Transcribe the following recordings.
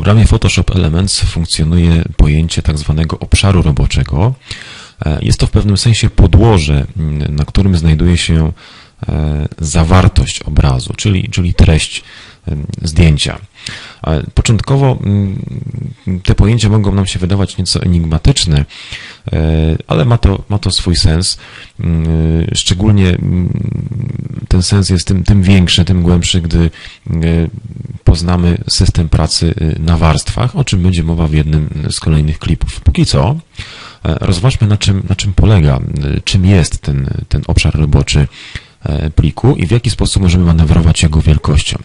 programie Photoshop Elements funkcjonuje pojęcie tak zwanego obszaru roboczego. E, Jest to w pewnym sensie podłoże, m, na którym znajduje się e, zawartość obrazu, czyli, czyli treść zdjęcia. E, Początkowo mm, te pojęcia mogą nam się wydawać nieco enigmatyczne, ale ma to, ma to swój sens. Mm, Szczególnie mm, ten sens jest tym, tym większy, tym głębszy, gdy e, poznamy system pracy e, na warstwach, o czym będzie mowa w jednym z kolejnych klipów. Póki co, e, rozważmy na czym, na czym polega, e, czym jest ten, ten obszar roboczy e, pliku i w jaki sposób możemy manewrować jego wielkością.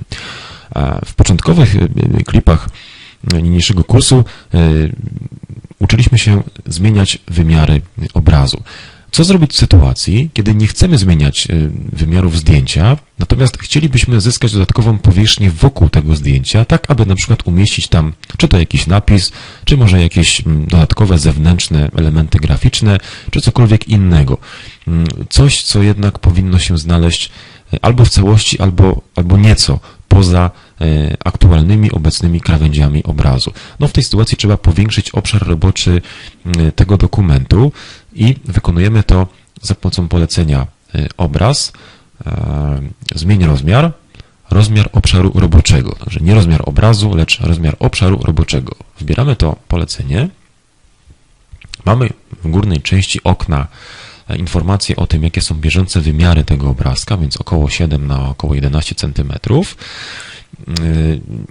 E, W początkowych e, klipach e, niniejszego kursu e, uczyliśmy się zmieniać wymiary obrazu. Co zrobić w sytuacji, kiedy nie chcemy zmieniać e, wymiarów zdjęcia, natomiast chcielibyśmy zyskać dodatkową powierzchnię wokół tego zdjęcia, tak aby na przykład umieścić tam czy to jakiś napis, czy może jakieś mm, dodatkowe zewnętrzne elementy graficzne, czy cokolwiek innego. Mm, Coś, co jednak powinno się znaleźć e, albo w całości, albo, albo nieco poza aktualnymi, obecnymi krawędziami obrazu. No w tej sytuacji trzeba powiększyć obszar roboczy tego dokumentu i wykonujemy to za pomocą polecenia e, obraz, e, zmień rozmiar, rozmiar obszaru roboczego. Także nie rozmiar obrazu, lecz rozmiar obszaru roboczego. Wybieramy to polecenie. Mamy w górnej części okna e, informacje o tym, jakie są bieżące wymiary tego obrazka, więc około 7 na około 11 cm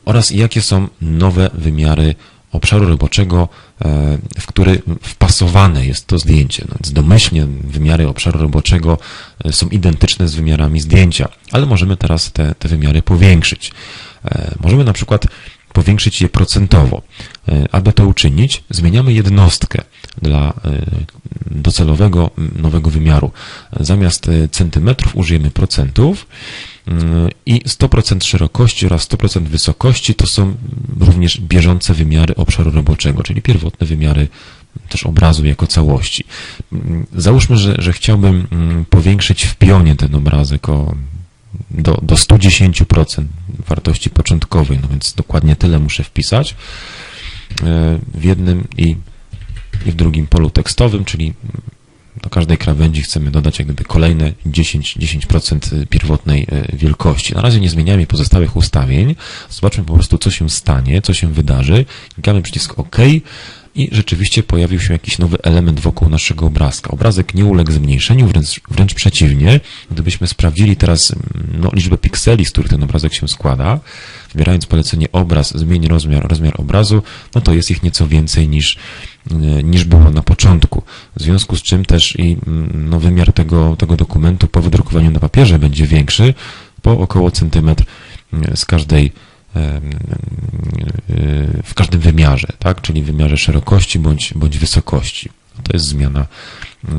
oraz jakie są nowe wymiary obszaru roboczego, e, w który wpasowane jest to zdjęcie. No więc domyślnie wymiary obszaru roboczego e, są identyczne z wymiarami zdjęcia, ale możemy teraz te, te wymiary powiększyć. E, Możemy na przykład powiększyć je procentowo. Aby to uczynić, zmieniamy jednostkę dla docelowego nowego wymiaru. Zamiast centymetrów użyjemy procentów i 100% szerokości oraz 100% wysokości to są również bieżące wymiary obszaru roboczego, czyli pierwotne wymiary też obrazu jako całości. Załóżmy, że, że chciałbym mm, powiększyć w pionie ten obrazek o do, do 110% wartości początkowej, no więc dokładnie tyle muszę wpisać e, w jednym i, i w drugim polu tekstowym, czyli każdej krawędzi chcemy dodać jak gdyby kolejne 10, 10% pierwotnej e, wielkości. Na razie nie zmieniamy pozostałych ustawień. Zobaczmy po prostu, co się stanie, co się wydarzy. Klikamy przycisk OK i rzeczywiście pojawił się jakiś nowy element wokół naszego obrazka. Obrazek nie uległ zmniejszeniu, wręcz, wręcz przeciwnie. Gdybyśmy sprawdzili teraz mm, no, liczbę pikseli, z których ten obrazek się składa, wybierając polecenie obraz, zmień rozmiar, rozmiar obrazu, no to jest ich nieco więcej niż, y, niż było na początku. W związku z czym też i mm, no, wymiar tego, tego dokumentu po wydrukowaniu na papierze będzie większy, po około centymetr y, z każdej w każdym wymiarze, tak? czyli wymiarze szerokości bądź, bądź wysokości. To jest zmiana y,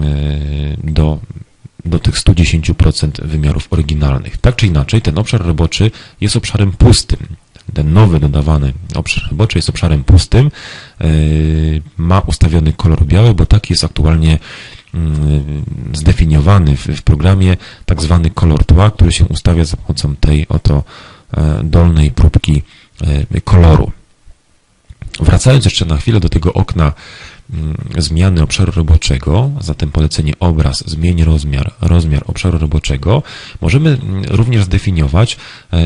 do, do tych 110% wymiarów oryginalnych. Tak czy inaczej, ten obszar roboczy jest obszarem pustym. Ten nowy dodawany obszar roboczy jest obszarem pustym. y, Ma ustawiony kolor biały, bo taki jest aktualnie mm, zdefiniowany w, w programie tak zwany kolor tła, który się ustawia za pomocą tej oto e, dolnej próbki e, koloru. Wracając jeszcze na chwilę do tego okna mm, zmiany obszaru roboczego, zatem polecenie obraz, zmień rozmiar, rozmiar obszaru roboczego, możemy mm, również zdefiniować, e,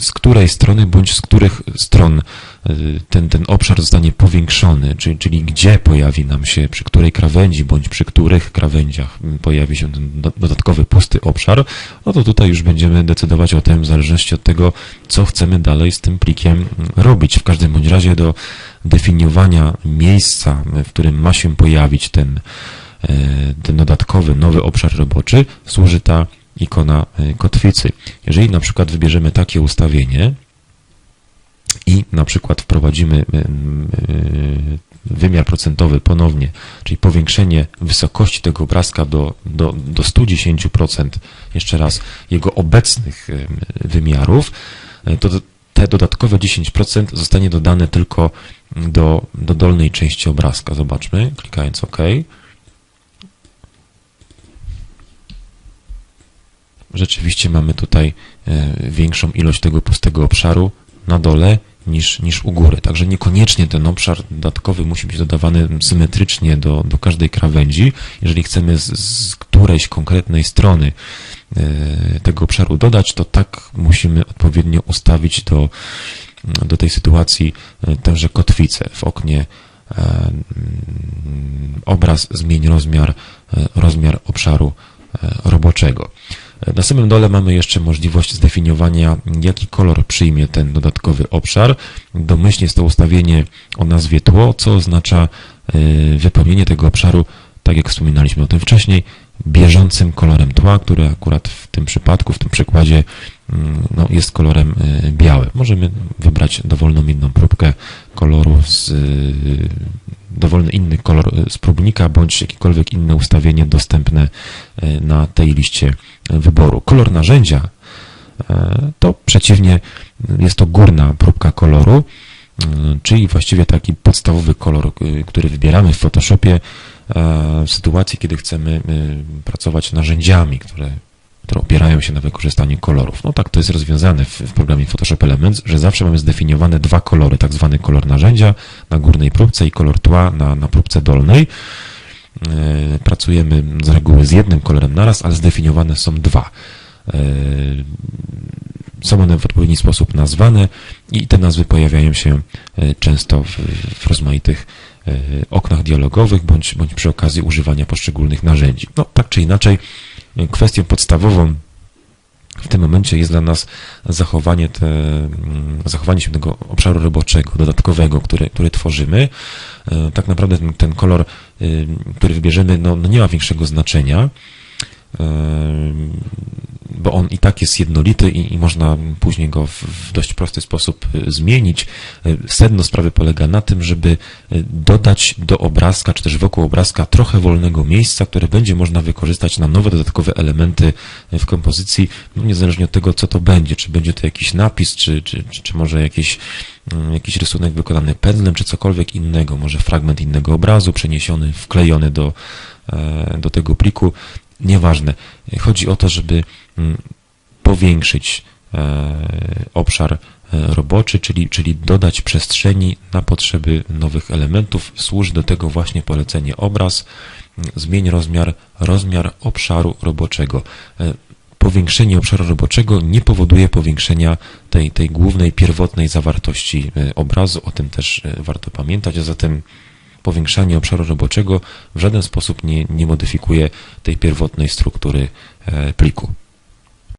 z której strony bądź z których stron e, ten, ten obszar zostanie powiększony, czyli, czyli gdzie pojawi nam się, przy której krawędzi bądź przy których krawędziach pojawi się ten do- dodatkowy pusty obszar, no to tutaj już będziemy decydować o tym w zależności od tego, co chcemy dalej z tym plikiem robić. W każdym bądź razie do definiowania miejsca, w którym ma się pojawić ten, e, ten dodatkowy, nowy obszar roboczy, służy ta ikona e, kotwicy. Jeżeli na przykład wybierzemy takie ustawienie i na przykład wprowadzimy e, e, wymiar procentowy ponownie, czyli powiększenie wysokości tego obrazka do, do, do 110%, jeszcze raz, jego obecnych wymiarów, to te dodatkowe 10% zostanie dodane tylko do, do dolnej części obrazka. Zobaczmy, klikając OK. Rzeczywiście mamy tutaj większą ilość tego pustego obszaru na dole niż, niż u góry. Także niekoniecznie ten obszar dodatkowy musi być dodawany symetrycznie do, do każdej krawędzi. Jeżeli chcemy z, z którejś konkretnej strony e, tego obszaru dodać, to tak musimy odpowiednio ustawić do, do tej sytuacji e, tęże kotwicę w oknie e, obraz, zmień rozmiar, rozmiar obszaru roboczego. E, Na samym dole mamy jeszcze możliwość zdefiniowania, jaki kolor przyjmie ten dodatkowy obszar. Domyślnie jest to ustawienie o nazwie tło, co oznacza e, wypełnienie tego obszaru, tak jak wspominaliśmy o tym wcześniej, bieżącym kolorem tła, który akurat w tym przypadku, w tym przykładzie mm, no, jest kolorem e, białym. Możemy wybrać dowolną inną próbkę koloru z y, dowolny inny kolor z próbnika, bądź jakiekolwiek inne ustawienie dostępne na tej liście wyboru. Kolor narzędzia e, to przeciwnie jest to górna próbka koloru, y, czyli właściwie taki podstawowy kolor, y, który wybieramy w Photoshopie e, w sytuacji, kiedy chcemy pracować narzędziami, które które opierają się na wykorzystaniu kolorów. No tak to jest rozwiązane w, w programie Photoshop Elements, że zawsze mamy zdefiniowane dwa kolory, tak zwany kolor narzędzia na górnej próbce i kolor tła na, na próbce dolnej. E, Pracujemy z reguły z jednym kolorem naraz, ale zdefiniowane są dwa. E, Są one w odpowiedni sposób nazwane i te nazwy pojawiają się e, często w, w rozmaitych oknach dialogowych bądź, bądź przy okazji używania poszczególnych narzędzi. No tak czy inaczej, kwestią podstawową w tym momencie jest dla nas zachowanie, te, mm, zachowanie się tego obszaru roboczego, dodatkowego, który, który tworzymy. E, Tak naprawdę ten, ten kolor, y, który wybierzemy, no, no nie ma większego znaczenia, bo on i tak jest jednolity i, i można później go w, w dość prosty sposób y, zmienić. E, Sedno sprawy polega na tym, żeby y, dodać do obrazka, czy też wokół obrazka trochę wolnego miejsca, które będzie można wykorzystać na nowe dodatkowe elementy w kompozycji, no niezależnie od tego, co to będzie, czy będzie to jakiś napis, czy, czy, czy, czy może jakiś, jakiś rysunek wykonany pędzlem, czy cokolwiek innego, może fragment innego obrazu przeniesiony, wklejony do, e, do tego pliku. Nieważne. Chodzi o to, żeby mm, powiększyć e, obszar e, roboczy, czyli, czyli dodać przestrzeni na potrzeby nowych elementów. Służy do tego właśnie polecenie obraz, mm, zmień rozmiar, rozmiar obszaru roboczego. E, Powiększenie obszaru roboczego nie powoduje powiększenia tej, tej głównej, pierwotnej zawartości obrazu. O tym też warto pamiętać, a zatem powiększanie obszaru roboczego w żaden sposób nie, nie modyfikuje tej pierwotnej struktury e, pliku.